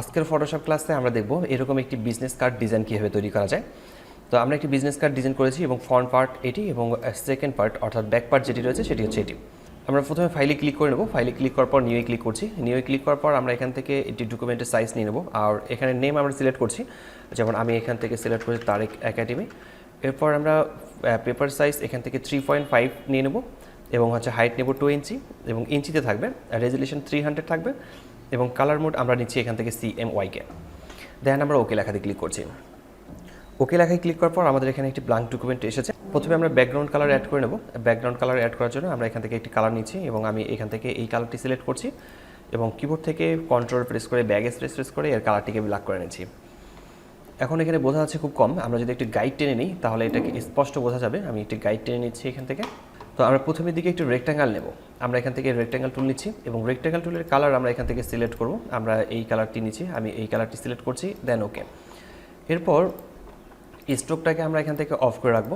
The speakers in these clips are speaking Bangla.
আজকের ফটোশপ ক্লাসে আমরা দেখব এরকম একটি বিজনেস কার্ড ডিজাইন কীভাবে তৈরি করা যায়। তো আমরা একটি বিজনেস কার্ড ডিজাইন করেছি এবং ফ্রন্ট পার্ট এটি এবং সেকেন্ড পার্ট অর্থাৎ ব্যাক পার্ট যেটি রয়েছে সেটি হচ্ছে এটি। আমরা প্রথমে ফাইলে ক্লিক করে নেব। ফাইলে ক্লিক করার পর নিউয়ে ক্লিক করছি। নিউয়ে ক্লিক করার পর আমরা এখান থেকে এটি ডকুমেন্টের সাইজ নিয়ে নেব। আর এখানে নেম আমরা সিলেক্ট করছি। যেমন আমি এখান থেকে সিলেক্ট করছি তারেক একাডেমি এরপর আমরা পেপার সাইজ এখান থেকে থ্রি পয়েন্ট ফাইভ নিয়ে নেব এবং হচ্ছে হাইট নেব টু ইঞ্চি এবং ইঞ্চিতে থাকবে। রেজলিউশন থ্রি হান্ড্রেড থাকবে। এবং কালার মোড আমরা নিচ্ছি এখান থেকে সি এম ওয়াইকে দেন আমরা ওকে লেখাতে ক্লিক করছি। ওকে লেখায় ক্লিক করার পর আমাদের এখানে একটি ব্ল্যাঙ্ক ডকুমেন্ট এসেছে। প্রথমে আমরা ব্যাকগ্রাউন্ড কালার অ্যাড করে নেব। ব্যাকগ্রাউন্ড কালার অ্যাড করার জন্য আমরা এখান থেকে একটি কালার নিচ্ছি এবং আমি এখান থেকে এই কালারটি সিলেক্ট করছি এবং কিবোর্ড থেকে কন্ট্রোল প্রেস করে ব্যাগে প্রেস প্রেস করে এর কালারটিকে ব্ল্যাক করে নিচ্ছি। এখন এখানে বোঝা যাচ্ছে খুব কম। আমরা যদি একটি গাইড টেনে নিই, তাহলে এটাকে স্পষ্ট বোঝা যাবে। আমি একটি গাইড টেনে নিচ্ছি এখান থেকে। তো আমরা প্রথমের দিকে একটু রেক্ট্যাঙ্গেল নেব। আমরা এখান থেকে রেক্ট্যাঙ্গেল টুল নিচ্ছি এবং রেক্ট্যাঙ্গেল টুলের কালার আমরা এখান থেকে সিলেক্ট করব। আমরা এই কালারটি নিচ্ছি, আমি এই কালারটি সিলেক্ট করছি দেন ওকে এরপর স্ট্রোকটাকে আমরা এখান থেকে অফ করে রাখব।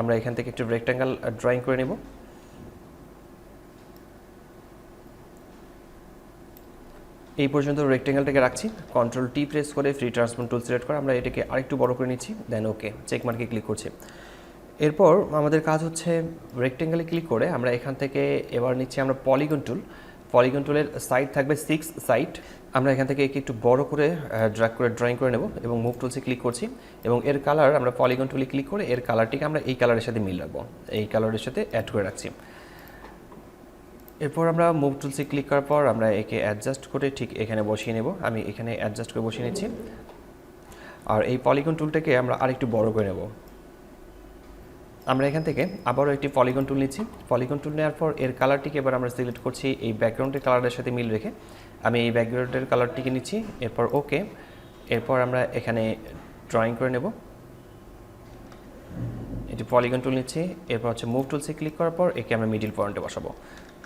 আমরা এখান থেকে একটু রেক্ট্যাঙ্গেল ড্রয়িং করে নেব। এই পর্যন্ত রেক্টেঙ্গেলটাকে রাখছি। কন্ট্রোল টি প্রেস করে ফ্রি ট্রান্সফর্ম টুল সিলেক্ট করে আমরা এটাকে আরেকটু বড় করে নিচ্ছি দেন ওকে চেক মার্কে ক্লিক করছি। এরপর আমাদের কাজ হচ্ছে রেক্টেঙ্গেলে ক্লিক করে আমরা এখান থেকে এবার নিচ্ছি আমরা পলিগন টুল পলিগন টুলের সাইড থাকবে সিক্স সাইড আমরা এখান থেকে একে একটু বড় করে ড্র্যাগ করে ড্রয়িং করে নেব এবং মুভ টুলসে ক্লিক করছি এবং এর কালার আমরা পলিগন টুলে ক্লিক করে এর কালারটিকে আমরা এই কালারের সাথে মিল রাখব, এই কালারের সাথে অ্যাড করে রাখছি। এরপর আমরা মুভ টুলসে ক্লিক করার পর আমরা একে অ্যাডজাস্ট করে ঠিক এখানে বসিয়ে নেব। আমি এখানে অ্যাডজাস্ট করে বসিয়ে নিচ্ছি। আর এই পলিগন টুলটাকে আমরা আরেকটু বড় করে নেব। আমরা এখান থেকে আবারও একটি পলিগন টুল নিচ্ছি। পলিগন টুল নেওয়ার পর এর কালারটিকে এবার আমরা সিলেক্ট করছি এই ব্যাকগ্রাউন্ডের কালারের সাথে মিল রেখে। আমি এই ব্যাকগ্রাউন্ডের কালারটিকে নিচ্ছি, এরপর ওকে এরপর আমরা এখানে ড্রয়িং করে নেব। এটি পলিগন টুল নিচ্ছি, এরপর হচ্ছে মুভ টুলসে ক্লিক করার পর একে আমরা মিডিল পয়েন্টে বসাবো।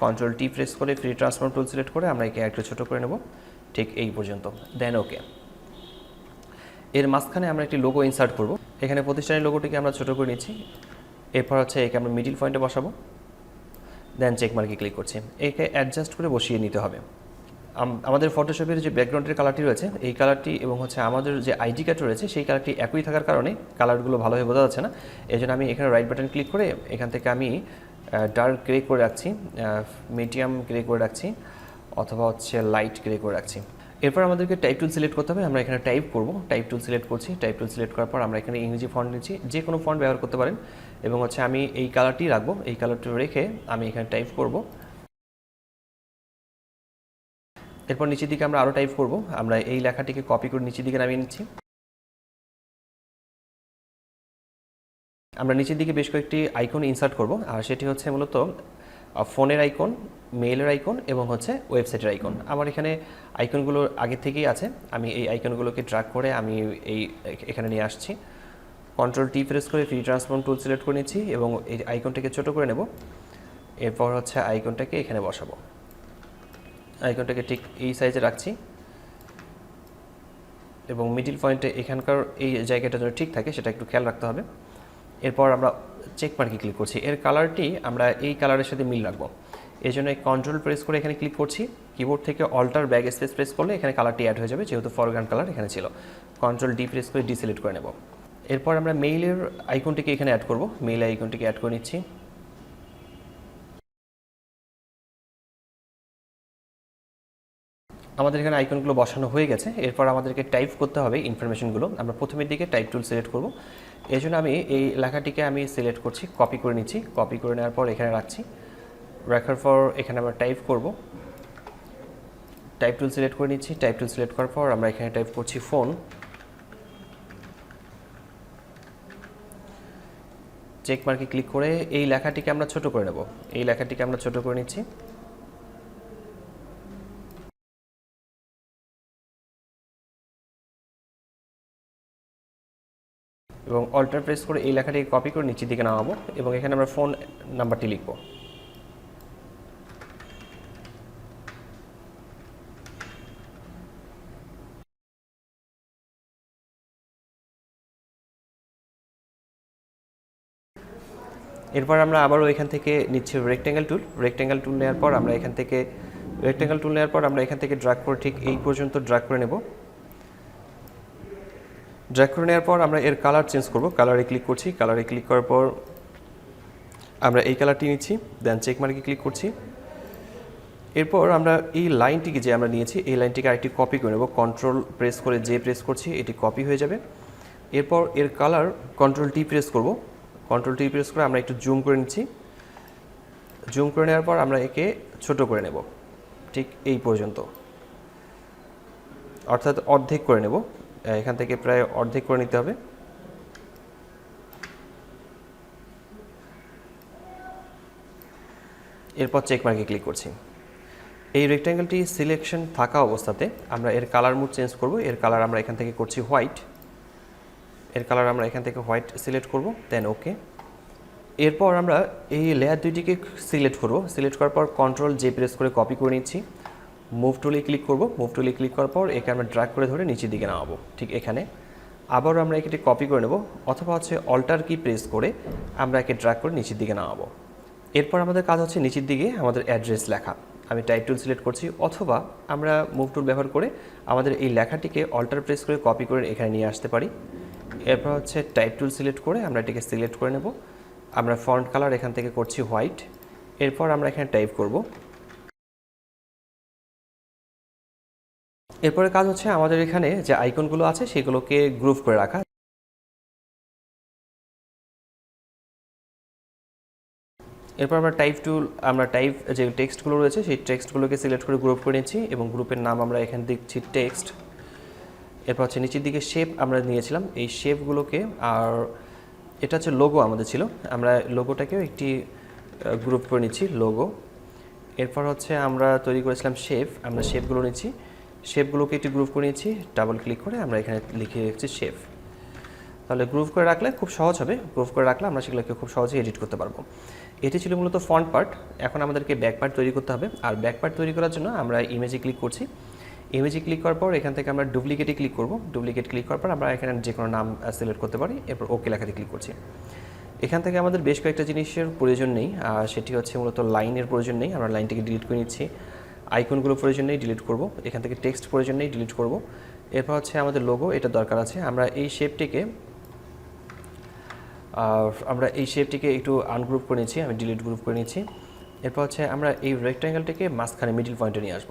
কন্ট্রোল টি প্রেস করে ফ্রি ট্রান্সফর্ম টুল সিলেক্ট করে আমরা একে একটু ছোটো করে নেব। ঠিক এই পর্যন্ত। দেন ওকে এর মাঝখানে আমরা একটি লোগো ইনসার্ট করব। এখানে প্রতিষ্ঠানের লোগোটিকে আমরা ছোটো করে নিচ্ছি। এরপর হচ্ছে একে আমরা মিডিল পয়েন্টে বসাবো। দেন চেক মার্কে ক্লিক করছি। একে অ্যাডজাস্ট করে বসিয়ে নিতে হবে। আমাদের ফটোশপের যে ব্যাকগ্রাউন্ডের কালারটি রয়েছে, এই কালারটি এবং হচ্ছে আমাদের যে আইডি কার্ড রয়েছে, সেই কালারটি একই থাকার কারণে কালারগুলো ভালোভাবে বোঝা যাচ্ছে না। এই জন্য আমি এখানে রাইট বাটন ক্লিক করে এখান থেকে আমি ডার্ক গ্রে করে রাখছি মিডিয়াম গ্রে করে রাখছি, অথবা হচ্ছে লাইট গ্রে করে রাখছি। এরপর আমাদেরকে টাইপ টুল সিলেক্ট করতে হবে, আমরা এখানে টাইপ করব। টাইপ টুল সিলেক্ট করছি টাইপ টুল সিলেক্ট করার পর আমরা এখানে ইংরেজি ফন্ট নিচ্ছি। যে কোনো ফন্ট ব্যবহার করতে পারেন। এবং হচ্ছে আমি এই কালারটি রাখব, এই কালারটি রেখে আমি এখানে টাইপ করব। এরপর নিচের দিকে আমরা আরও টাইপ করব। আমরা এই লেখাটিকে কপি করে নিচের দিকে নামিয়ে নিচ্ছি। আমরা নিচের দিকে বেশ কয়েকটি আইকন ইনসার্ট করব। আর সেটি হচ্ছে মূলত ফোনের আইকন, মেইলের আইকন এবং হচ্ছে ওয়েবসাইটের আইকন। আমার এখানে আইকনগুলো আগে থেকেই আছে। আমি এই আইকনগুলোকে ট্র্যাক করে আমি এই এখানে নিয়ে আসছি। কন্ট্রোল টি প্রেস করে ফ্রি ট্রান্সফর্ম টুল সিলেক্ট করে নিচ্ছি এবং এই আইকনটাকে ছোটো করে নেব। এরপর হচ্ছে আইকনটাকে এখানে বসাবো। আইকনটাকে ঠিক এই সাইজে রাখছি। এবং মিডিল পয়েন্টে এখানকার এই জায়গাটা যেন ঠিক থাকে সেটা একটু খেয়াল রাখতে হবে। এরপর আমরা চেক মার্কে ক্লিক করছি। এর কালারটি আমরা এই কালারের সাথে মিল রাখব। এই জন্য কন্ট্রোল প্রেস করে এখানে ক্লিক করছি। কিবোর্ড থেকে অল্টার ব্যাগ স্পেস প্রেস করলে এখানে কালারটি অ্যাড হয়ে যাবে, যেহেতু ফরগ্রাউন্ড কালার এখানে ছিল। কন্ট্রোল ডি প্রেস করে ডিসিলেক্ট করে নেব। এরপর আমরা মেইলের আইকনটিকে এখানে অ্যাড করব। মেইল আইকনটিকে অ্যাড করে নিচ্ছি। আমাদের এখানে আইকনগুলো বসানো হয়ে গেছে। এরপর আমাদেরকে টাইপ করতে হবে ইনফরমেশনগুলো আমরা প্রথমের দিকে টাইপ টুল সিলেক্ট করব। এই জন্য আমি এই লেখাটিকে আমি সিলেক্ট করছি কপি করে নিচ্ছি। কপি করে নেওয়ার পর এখানে রাখছি। রাখার পর এখানে আমরা টাইপ করব। টাইপ টুল সিলেক্ট করে নিচ্ছি। টাইপ টুল সিলেক্ট করার পর আমরা এখানে টাইপ করছি ফোন চেক মার্কে ক্লিক করে এই লেখাটিকে আমরা ছোট করে নেব। এই লেখাটিকে আমরা ছোট করে নিচ্ছি। এবং অল্টার প্রেস করে এই লেখাটিকে কপি করে নিচের দিকে নামাবো এবং এখানে আমরা ফোন নাম্বারটি লিখব। এরপর আমরা আবারও এখান থেকে নিচ্ছি রেক্টেঙ্গেল টুল রেক্টেঙ্গেল টুল নেওয়ার পর আমরা এখান থেকে রেক্টেঙ্গেল টুল নেওয়ার পর আমরা এখান থেকে ড্রাগ করে ঠিক এই পর্যন্ত ড্রাগ করে নেব। ড্র্যাগ করে নেওয়ার পর আমরা এর কালার চেঞ্জ করব। কালারে ক্লিক করছি। কালারে ক্লিক করার পর আমরা এই কালারটি নিচ্ছি। দেন চেক মার্কে ক্লিক করছি। এরপর আমরা এই লাইনটিকে যে আমরা নিয়েছি, এই লাইনটিকে আরেকটি কপি করে নেব। কন্ট্রোল প্রেস করে যে প্রেস করছি, এটি কপি হয়ে যাবে। এরপর এর কালার কন্ট্রোল টি প্রেস করব। কন্ট্রোল টি প্রেস করে আমরা একটু জুম করে নিচ্ছি। জুম করে নেওয়ার পর আমরা একে ছোট করে নেব। ঠিক এই পর্যন্ত। অর্থাৎ অর্ধেক করে নেব। এখান থেকে প্রায় অর্ধেক করে নিতে হবে। এরপর চেক মার্কে ক্লিক করছি। এই রেক্ট্যাঙ্গেলটি সিলেকশন থাকা অবস্থাতে আমরা এর কালার মুড চেঞ্জ করব। এর কালার আমরা এখান থেকে করছি হোয়াইট এর কালার আমরা এখান থেকে হোয়াইট সিলেক্ট করব দেন ওকে এরপর আমরা এই লেয়ার দুইটিকে সিলেক্ট করব। সিলেক্ট করার পর কন্ট্রোল জে প্রেস করে কপি করে নিচ্ছি। মুভ টুলে ক্লিক করব। মুভ টুলে ক্লিক করার পর একে আমরা ড্র্যাগ করে ধরে নিচের দিকে নামাবো। ঠিক এখানে। আবারও আমরা একে কপি করে নেব অথবা হচ্ছে অল্টার কি প্রেস করে আমরা একে ড্র্যাগ করে নিচের দিকে নামাবো। এরপর আমাদের কাজ হচ্ছে নিচের দিকে আমাদের অ্যাড্রেস লেখা। আমি টাইপ টুল সিলেক্ট করছি অথবা আমরা মুভ টুল ব্যবহার করে আমাদের এই লেখাটিকে অল্টার প্রেস করে কপি করে এখানে নিয়ে আসতে পারি। এরপর হচ্ছে টাইপ টুল সিলেক্ট করে আমরা এটিকে সিলেক্ট করে নেব। আমরা ফন্ট কালার এখান থেকে করছি হোয়াইট এরপর আমরা এখানে টাইপ করব। এরপরে কাজ হচ্ছে আমাদের এখানে যে আইকনগুলো আছে, সেগুলোকে গ্রুপ করে রাখা। এরপর আমরা টাইপ টুল আমরা টাইপ যে টেক্সটগুলো রয়েছে, সেই টেক্সটগুলোকে সিলেক্ট করে গ্রুপ করে নিচ্ছি এবং গ্রুপের নাম আমরা এখানে দেখছি টেক্সট এরপর হচ্ছে নিচের দিকে শেপ আমরা নিয়েছিলাম। এই শেপগুলোকে আর এটা হচ্ছে লোগো আমাদের ছিল। আমরা লোগোটাকেও একটি গ্রুপ করে নিচ্ছি লোগো এরপর হচ্ছে আমরা তৈরি করেছিলাম শেপ আমরা শেপগুলো নিচ্ছি। শেপগুলোকে একটি গ্রুপ করে নিচ্ছি ডাবল ক্লিক করে আমরা এখানে লিখে রেখেছি শেপ। তাহলে গ্রুপ করে রাখলে খুব সহজ হবে গ্রুপ করে রাখলে আমরা সেগুলোকে খুব সহজেই এডিট করতে পারব। এটি ছিল মূলত ফ্রন্ট পার্ট এখন আমাদেরকে ব্যাক পার্ট তৈরি করতে হবে। আর ব্যাক পার্ট তৈরি করার জন্য আমরা ইমেজে ক্লিক করছি। ইমেজে ক্লিক করার পর এখান থেকে আমরা ডুপ্লিকেটে ক্লিক করব। ডুপ্লিকেট ক্লিক করার পর আমরা এখানে যে কোনো নাম সিলেক্ট করতে পারি, এরপর ওকে লেখাতে ক্লিক করছি। এখান থেকে আমাদের বেশ কয়েকটা জিনিসের প্রয়োজন নেই আর সেটি হচ্ছে মূলত লাইনের প্রয়োজন নেই। আমরা লাইনটিকে ডিলিট করে নিচ্ছি। আইকনগুলো প্রয়োজন নেই ডিলিট করব। এখান থেকে টেক্সট প্রয়োজন নেই ডিলিট করব। এরপর হচ্ছে আমাদের লোগো এটা দরকার আছে। আমরা এই শেপটিকে আমরা এই শেপটিকে একটু আনগ্রুপ করে নিচ্ছি, আমি ডিলিট গ্রুপ করে নিচ্ছি। এরপর হচ্ছে আমরা এই রেক্ট্যাঙ্গেলটিকে মাঝখানে মিডিল পয়েন্টে নিয়ে আসব।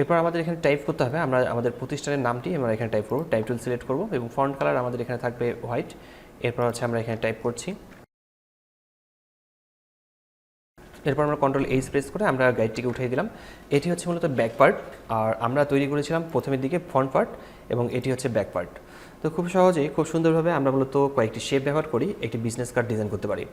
এরপর আমাদের এখানে টাইপ করতে হবে। আমরা আমাদের প্রতিষ্ঠানের নামটি আমরা এখানে টাইপ করব। টাইপ টুল সিলেক্ট করব এবং ফন্ট কালার আমাদের এখানে থাকবে হোয়াইট এরপর হচ্ছে আমরা এখানে টাইপ করছি। এরপর আমরা কন্ট্রোল এইচ প্রেস করে আমরা গাইডটিকে উঠিয়ে দিলাম। এটি হচ্ছে মূলত ব্যাক পার্ট আর আমরা তৈরি করেছিলাম প্রথমের দিকে ফ্রন্ট পার্ট এবং এটি হচ্ছে ব্যাক পার্ট তো খুব সহজেই, খুব সুন্দরভাবে আমরা মূলত কয়েকটি শেপ ব্যবহার করি, একটি বিজনেস কার্ড ডিজাইন করতে পারি।